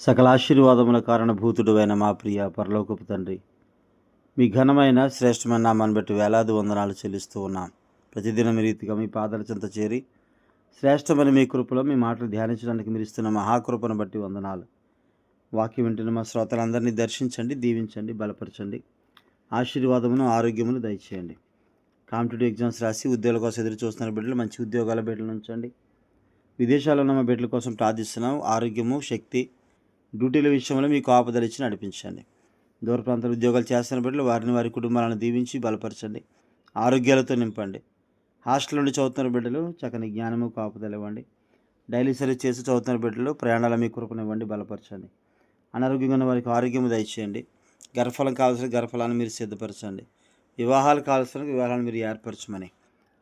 సకల ఆశీర్వాదముల కారణభూతుడువైన మా ప్రియ పరలోకపు తండ్రి మీ ఘనమైన శ్రేష్టమైన నామాన్ని బట్టి వేలాది వందనాలు చెల్లిస్తూ ఉన్నాం. ప్రతిదినం రీతిగా మీ పాదాల చెంత చేరి శ్రేష్టమైన మీ కృపలో మీ మాటలు ధ్యానించడానికి మీరు ఇస్తున్న మహాకృపను బట్టి వందనాలు. వాక్యం వింటున్న మా శ్రోతలందరినీ దర్శించండి దీవించండి బలపరచండి. ఆశీర్వాదమును ఆరోగ్యమును దయచేయండి. కాంపిటేటివ్ ఎగ్జామ్స్ రాసి ఉద్యోగాల కోసం ఎదురు చూస్తున్న బిడ్డలు మంచి ఉద్యోగాల బిడ్డలు ఉంచండి విదేశాల్లో ఉన్న మా బిడ్డల కోసం ప్రార్థిస్తున్నాం. ఆరోగ్యము శక్తి డ్యూటీల విషయంలో మీకు ఆపదలు ఇచ్చి నడిపించండి. దూర ప్రాంతాల ఉద్యోగాలు చేస్తున్న బిడ్డలు వారిని వారి కుటుంబాలను దీవించి బలపరచండి. ఆరోగ్యాలతో నింపండి. హాస్టల్ నుండి చదువుతున్న బిడ్డలు చక్కని జ్ఞానము కాపుదలు ఇవ్వండి. డైలీ సర్వీస్ చేసి చదువుతున్న బిడ్డలు ప్రయాణాల మీ కృపనివ్వండి బలపరచండి. అనారోగ్యంగా ఉన్న వారికి ఆరోగ్యం దయచేయండి. గర్భఫలం కావాల్సిన గర్భఫలాన్ని మీరు సిద్ధపరచండి. వివాహాలు కావాల్సిన వివాహాలను మీరు ఏర్పరచమని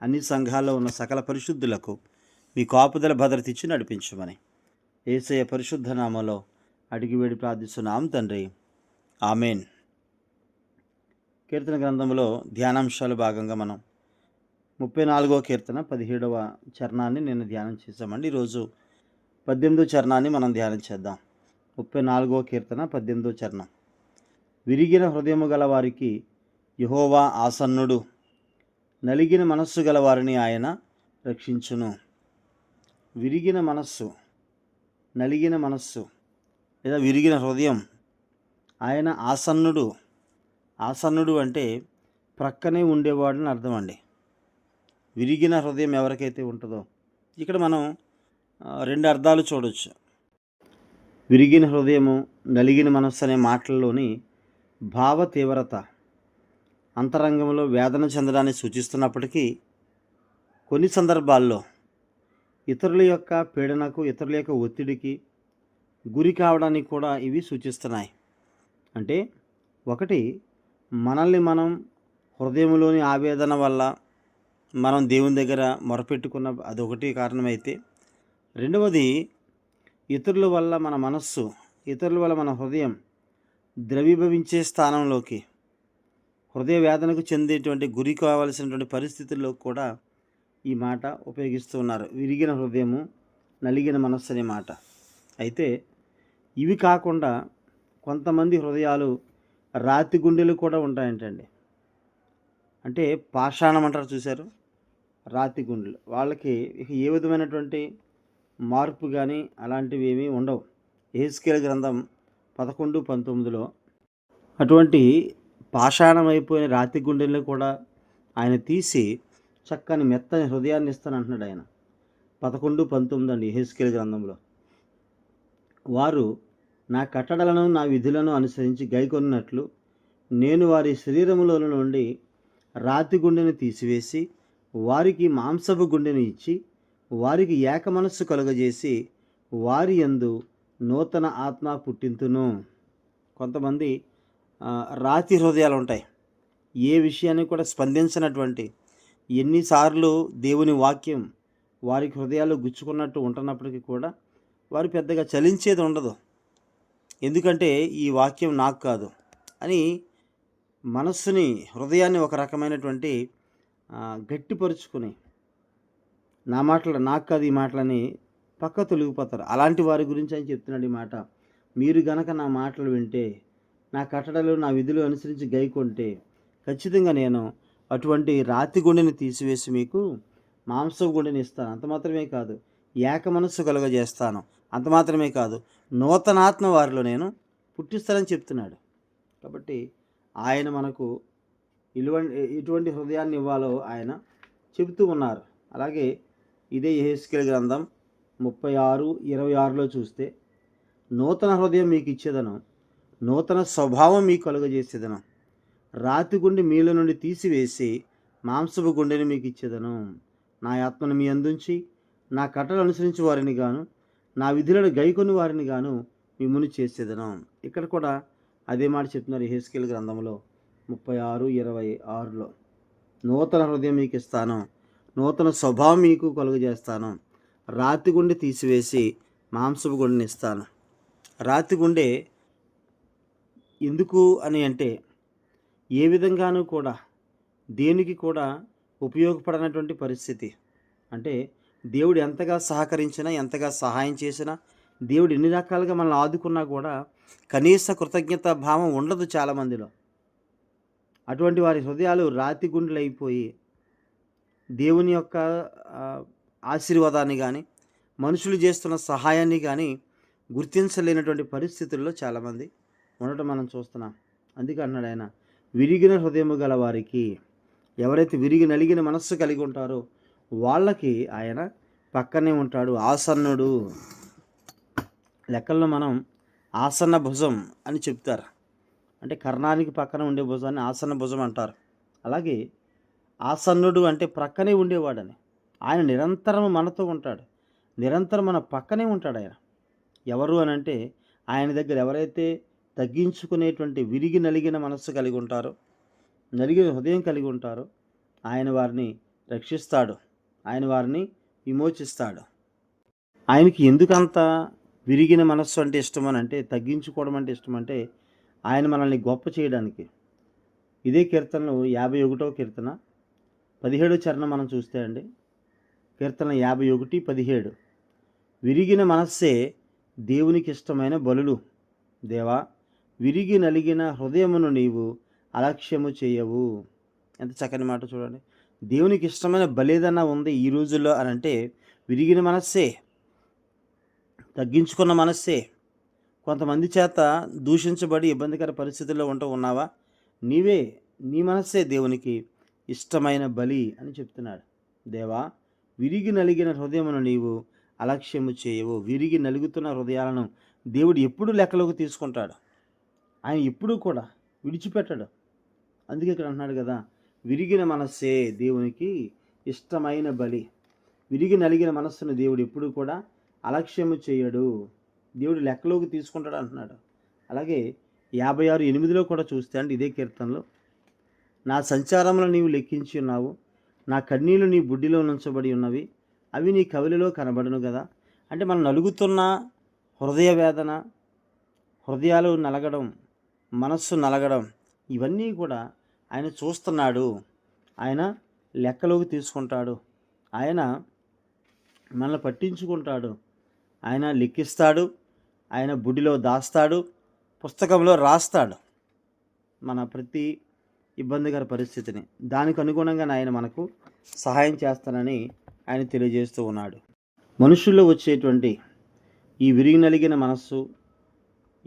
అన్ని సంఘాల్లో ఉన్న సకల పరిశుద్ధులకు మీ కాపుదల భద్రత ఇచ్చి నడిపించమని. ఏసయ పరిశుద్ధ నామలో అడిగి వేడి ప్రార్థిస్తున్నాం తండ్రి. ఆమెన్. కీర్తన గ్రంథంలో ధ్యానాంశాలు భాగంగా మనం ముప్పై నాలుగవ కీర్తన పదిహేడవ చరణాన్ని నేను ధ్యానం చేశామండి. ఈరోజు పద్దెనిమిదో చరణాన్ని మనం ధ్యానం చేద్దాం. ముప్పై నాలుగవ కీర్తన పద్దెనిమిదో చరణం. విరిగిన హృదయము గల వారికి యహోవా ఆసన్నుడు. నలిగిన మనస్సు గల వారిని ఆయన రక్షించును. విరిగిన మనస్సు నలిగిన మనస్సు లేదా విరిగిన హృదయం. ఆయన ఆసన్నుడు. ఆసన్నుడు అంటే ప్రక్కనే ఉండేవాడని అర్థం అండి విరిగిన హృదయం ఎవరికైతే ఉంటుందో. ఇక్కడ మనం రెండు అర్థాలు చూడవచ్చు విరిగిన హృదయము నలిగిన మనస్సు అనే మాటల్లోని భావ తీవ్రత అంతరంగంలో వేదన చెందడాన్ని సూచిస్తున్నప్పటికీ కొన్ని సందర్భాల్లో ఇతరుల యొక్క పీడనకు ఇతరుల యొక్క ఒత్తిడికి గురి కావడానికి కూడా ఇవి సూచిస్తున్నాయి. అంటే ఒకటి మనల్ని మనం హృదయంలోని ఆవేదన వల్ల మనం దేవుని దగ్గర మొరపెట్టుకున్న అదొకటి కారణమైతే రెండవది ఇతరుల వల్ల మన మనస్సు ఇతరుల వల్ల మన హృదయం ద్రవీభవించే స్థానంలోకి హృదయ వేదనకు చెందేటువంటి గురి కావలసినటువంటి పరిస్థితుల్లో కూడా ఈ మాట ఉపయోగిస్తున్నారు విరిగిన హృదయము నలిగిన మనస్సు అనే మాట. అయితే ఇవి కాకుండా కొంతమంది హృదయాలు రాతి గుండెలు కూడా ఉంటాయంటండి. అంటే పాషాణం అంటారు చూశారు? రాతి గుండెలు. వాళ్ళకి ఇక ఏ విధమైనటువంటి మార్పు కానీ అలాంటివి ఏమీ ఉండవు. ఏస్కేల్ గ్రంథం పదకొండు పంతొమ్మిదిలో అటువంటి పాషాణం అయిపోయిన రాతి గుండెల్ని కూడా ఆయన తీసి చక్కని మెత్తని హృదయాన్ని ఇస్తాను అంటున్నాడు ఆయన. పదకొండు పంతొమ్మిది అండి హెస్కేల్ గ్రంథంలో. వారు నా కట్టడలను నా విధులను అనుసరించి గైకొన్నట్లు నేను వారి శరీరములో నుండి రాతి గుండెను తీసివేసి వారికి మాంసపు గుండెను ఇచ్చి వారికి ఏక మనస్సు కలుగజేసి వారి యందు నూతన ఆత్మ పుట్టింతును. కొంతమంది రాతి హృదయాలు ఉంటాయి ఏ విషయాన్ని కూడా స్పందించినటువంటి ఎన్నిసార్లు దేవుని వాక్యం వారికి హృదయాలు గుచ్చుకున్నట్టు ఉంటున్నప్పటికీ కూడా వారు పెద్దగా చలించేది ఉండదు. ఎందుకంటే ఈ వాక్యం నాకు కాదు అని మనస్సుని హృదయాన్ని ఒక రకమైనటువంటి గట్టిపరుచుకుని నా మాటలు నాకు కాదు ఈ మాటలని పక్క తొలగిపోతారు. అలాంటి వారి గురించి ఆయన చెప్తున్నాడు ఈ మాట. మీరు గనక నా మాటలు వింటే నా కట్టడలు నా విధులు అనుసరించి గైకొంటే ఖచ్చితంగా నేను అటువంటి రాతి గుండెని తీసివేసి మీకు మాంసం గుండెని ఇస్తాను. అంత మాత్రమే కాదు ఏక మనస్సు కలుగజేస్తాను. అంత మాత్రమే కాదు నూతనాత్మ వారిలో నేను పుట్టిస్తానని చెప్తున్నాడు. కాబట్టి ఆయన మనకు ఇలువ ఎటువంటి హృదయాన్ని ఇవ్వాలో ఆయన చెబుతూ ఉన్నారు. అలాగే ఇదే యెహెజ్కేలు గ్రంథం ముప్పై ఆరు ఇరవై ఆరులో చూస్తే నూతన హృదయం మీకు ఇచ్చేదను నూతన స్వభావం మీకు కలుగజేసేదనం రాతి గుండె మీలో నుండి తీసివేసి మాంసపు గుండెని మీకు ఇచ్చేదను. నా ఆత్మను మీ అందించి నా కట్టలు అనుసరించి వారిని గాను నా విధులను గైకొని వారిని గాను మిమ్ముని చేసేదను. ఇక్కడ కూడా అదే మాట చెప్తున్నారు హెస్కేల్ గ్రంథంలో ముప్పై ఆరు ఇరవై ఆరులో. నూతన హృదయం మీకు ఇస్తాను. నూతన స్వభావం మీకు కలుగజేస్తాను. రాతి గుండె తీసివేసి మాంసపు గుండెని ఇస్తాను. రాతి గుండె ఎందుకు అని అంటే ఏ విధంగానూ కూడా దేనికి కూడా ఉపయోగపడనటువంటి పరిస్థితి. అంటే దేవుడు ఎంతగా సహకరించినా ఎంతగా సహాయం చేసినా దేవుడు ఎన్ని రకాలుగా మనల్ని ఆదుకున్నా కూడా కనీస కృతజ్ఞత భావం ఉండదు చాలామందిలో. అటువంటి వారి హృదయాలు రాతి గుండెలు అయిపోయి దేవుని యొక్క ఆశీర్వాదాన్ని కానీ మనుషులు చేస్తున్న సహాయాన్ని కానీ గుర్తించలేనటువంటి పరిస్థితుల్లో చాలామంది ఉండటం మనం చూస్తున్నాం. అందుకే అన్నాడు ఆయన విరిగిన హృదయము గల వారికి ఎవరైతే విరిగి నలిగిన మనస్సు కలిగి ఉంటారో వాళ్ళకి ఆయన పక్కనే ఉంటాడు. ఆసన్నుడు. లెక్కల్లో మనం ఆసన్న భుజం అని చెప్తారు. అంటే కర్ణానికి పక్కన ఉండే భుజాన్ని ఆసన్న భుజం అంటారు. అలాగే ఆసన్నుడు అంటే ప్రక్కనే ఉండేవాడని. ఆయన నిరంతరం మనతో ఉంటాడు. నిరంతరం మన పక్కనే ఉంటాడు ఆయన. ఎవరు అని అంటే ఆయన దగ్గర ఎవరైతే తగ్గించుకునేటువంటి విరిగి నలిగిన మనస్సు కలిగి ఉంటారో నలిగిన హృదయం కలిగి ఉంటారో ఆయన వారిని రక్షిస్తాడు. ఆయన వారిని విమోచిస్తాడు. ఆయనకి ఎందుకంత విరిగిన మనస్సు అంటే ఇష్టం అని అంటే తగ్గించుకోవడం అంటే ఇష్టం అంటే ఆయన మనల్ని గొప్ప చేయడానికి. ఇదే కీర్తనలు యాభై ఒకటో కీర్తన పదిహేడో చరణం మనం చూస్తే అండి కీర్తన యాభై ఒకటి పదిహేడు. విరిగిన మనస్సే దేవునికి ఇష్టమైన బలులు. దేవా విరిగి నలిగిన హృదయమును నీవు అలక్ష్యము చేయవు. ఎంత చక్కని మాట చూడండి. దేవునికి ఇష్టమైన బలేదన్నా ఉంది ఈ రోజుల్లో అని అంటే విరిగిన మనస్సే తగ్గించుకున్న మనస్సే. కొంతమంది చేత దూషించబడి ఇబ్బందికర పరిస్థితుల్లో ఉంటూ ఉన్నావా? నీవే నీ మనస్సే దేవునికి ఇష్టమైన బలి అని చెప్తున్నాడు. దేవా విరిగి నలిగిన హృదయమును నీవు అలక్ష్యము చేయవు. విరిగి నలుగుతున్న హృదయాలను దేవుడు ఎప్పుడు లెక్కలోకి తీసుకుంటాడు? ఆయన ఎప్పుడూ కూడా విడిచిపెట్టడు. అందుకే ఇక్కడ అంటున్నాడు కదా విరిగిన మనస్సే దేవునికి ఇష్టమైన బలి. విరిగి నలిగిన మనస్సును దేవుడు ఎప్పుడు కూడా అలక్ష్యము చేయడు. దేవుడు లెక్కలోకి తీసుకుంటాడు అంటున్నాడు. అలాగే యాభై ఆరు ఎనిమిదిలో కూడా చూస్తే అంటే ఇదే కీర్తనలో నా సంచారంలో నీవు లెక్కించి ఉన్నావు నా కన్నీళ్ళు నీ బుడ్డిలో నుంచబడి ఉన్నవి అవి నీ కవిలిలో కనబడును కదా అంటే మనం నలుగుతున్న హృదయ వేదన హృదయాలు నలగడం మనస్సు నలగడం ఇవన్నీ కూడా ఆయన చూస్తున్నాడు. ఆయన లెక్కలోకి తీసుకుంటాడు. ఆయన మనల్ని పట్టించుకుంటాడు. ఆయన లెక్కిస్తాడు ఆయన బుడిలో దాస్తాడు. పుస్తకంలో రాస్తాడు. మన ప్రతి ఇబ్బందికర పరిస్థితిని. దానికి అనుగుణంగా ఆయన మనకు సహాయం చేస్తానని ఆయన తెలియజేస్తూ ఉన్నాడు. మనుషుల్లో వచ్చేటువంటి ఈ విరిగి నలిగిన మనస్సు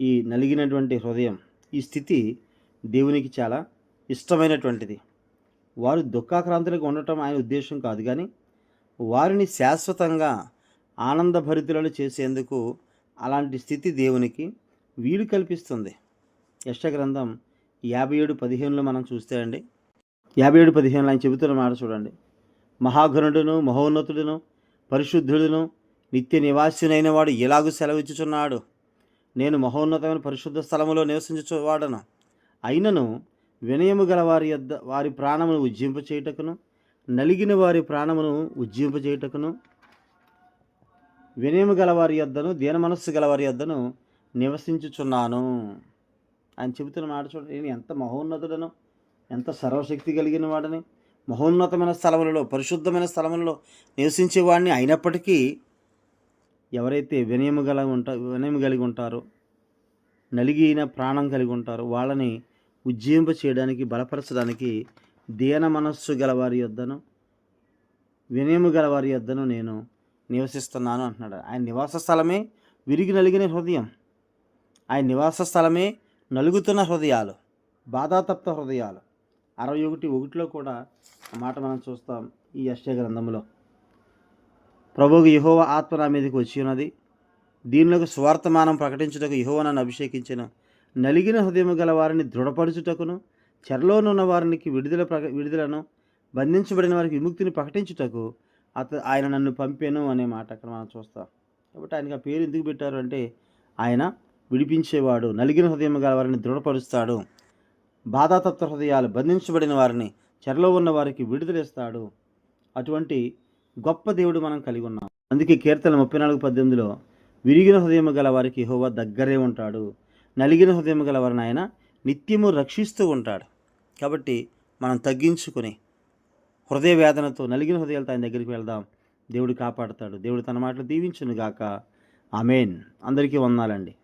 ఈ నలిగినటువంటి హృదయం ఈ స్థితి దేవునికి చాలా ఇష్టమైనటువంటిది. వారు దుఃఖాక్రాంతులకు ఉండటం ఆయన ఉద్దేశం కాదు కానీ వారిని శాశ్వతంగా ఆనందభరితులను చేసేందుకు అలాంటి స్థితి దేవునికి వీలు కల్పిస్తుంది. యశగ్రంథం యాభై ఏడు పదిహేనులో మనం చూస్తే అండి. యాభై ఏడు పదిహేనులో ఆయన చెబుతున్న మాట చూడండి. మహాఘనుడును మహోన్నతుడును పరిశుద్ధుడును నిత్య నివాసినైన వాడు ఎలాగూ సెలవిచ్చుచున్నాడు? నేను మహోన్నతమైన పరిశుద్ధ స్థలంలో నివసించువాడను అయినను వినయము గల వారి యొద్ద వారి ప్రాణమును ఉజ్జింపచేయుటకును నలిగిన వారి ప్రాణమును ఉజ్జింపచేయుటకును వినయము గల వారి యొద్దను దీన మనస్సు గల వారి యొద్దను నివసించుచున్నాను. ఆయన చెబుతున్న మాట చూడండి. నేను ఎంత మహోన్నతుడను ఎంత సర్వశక్తి కలిగిన వాడని మహోన్నతమైన స్థలములలో పరిశుద్ధమైన స్థలములలో నివసించేవాడిని అయినప్పటికీ ఎవరైతే వినయము గల ఉంటా వినయము కలిగి ఉంటారో నలిగిన ప్రాణం కలిగి ఉంటారో వాళ్ళని ఉజ్జీంప చేయడానికి బలపరచడానికి దీన మనస్సు గలవారి యొద్దను వినయము గలవారి యొద్దను నేను నివసిస్తున్నాను అంటున్నాడు. ఆయన నివాస స్థలమే విరిగి నలిగిన హృదయం. ఆయన నివాస స్థలమే నలుగుతున్న హృదయాలు బాధాతప్త హృదయాలు. అరవై ఒకటి ఒకటిలో కూడా ఆ మాట మనం చూస్తాం ఈ యశ్య గ్రంథంలో. ప్రభువు యహోవ ఆత్మ నా మీదకి వచ్చి ఉన్నది. దీనిలోకి స్వార్థమానం ప్రకటించుటకు యహోవ నన్ను అభిషేకించిన నలిగిన హృదయము గల వారిని దృఢపరచుటకును చెరలోనున్న వారికి విడుదల ప్రక విడుదలను బంధించబడిన వారికి విముక్తిని ప్రకటించుటకు అత ఆయన నన్ను పంపాను అనే మాట అక్కడ మనం చూస్తాం. కాబట్టి ఆయనకి ఆ పేరు ఎందుకు పెట్టారు అంటే ఆయన విడిపించేవాడు నలిగిన హృదయం గల వారిని దృఢపరుస్తాడు బాధాతత్వ హృదయాలు బంధించబడిన వారిని చెరలో ఉన్న వారికి విడుదలేస్తాడు. అటువంటి గొప్ప దేవుడు మనం కలిగి ఉన్నాం. అందుకే కీర్తన ముప్పై నాలుగు పద్దెనిమిదిలో విరిగిన హృదయం గల వారికి హోవా దగ్గరే ఉంటాడు. నలిగిన హృదయం గల వారిని ఆయన నిత్యము రక్షిస్తూ ఉంటాడు. కాబట్టి మనం తగ్గించుకొని హృదయ వేదనతో నలిగిన హృదయాలతో ఆయన దగ్గరికి వెళ్దాం. దేవుడు కాపాడుతాడు. దేవుడు తన మాటలు దీవించును గాక ఆమెన్. అందరికీ వందాలండి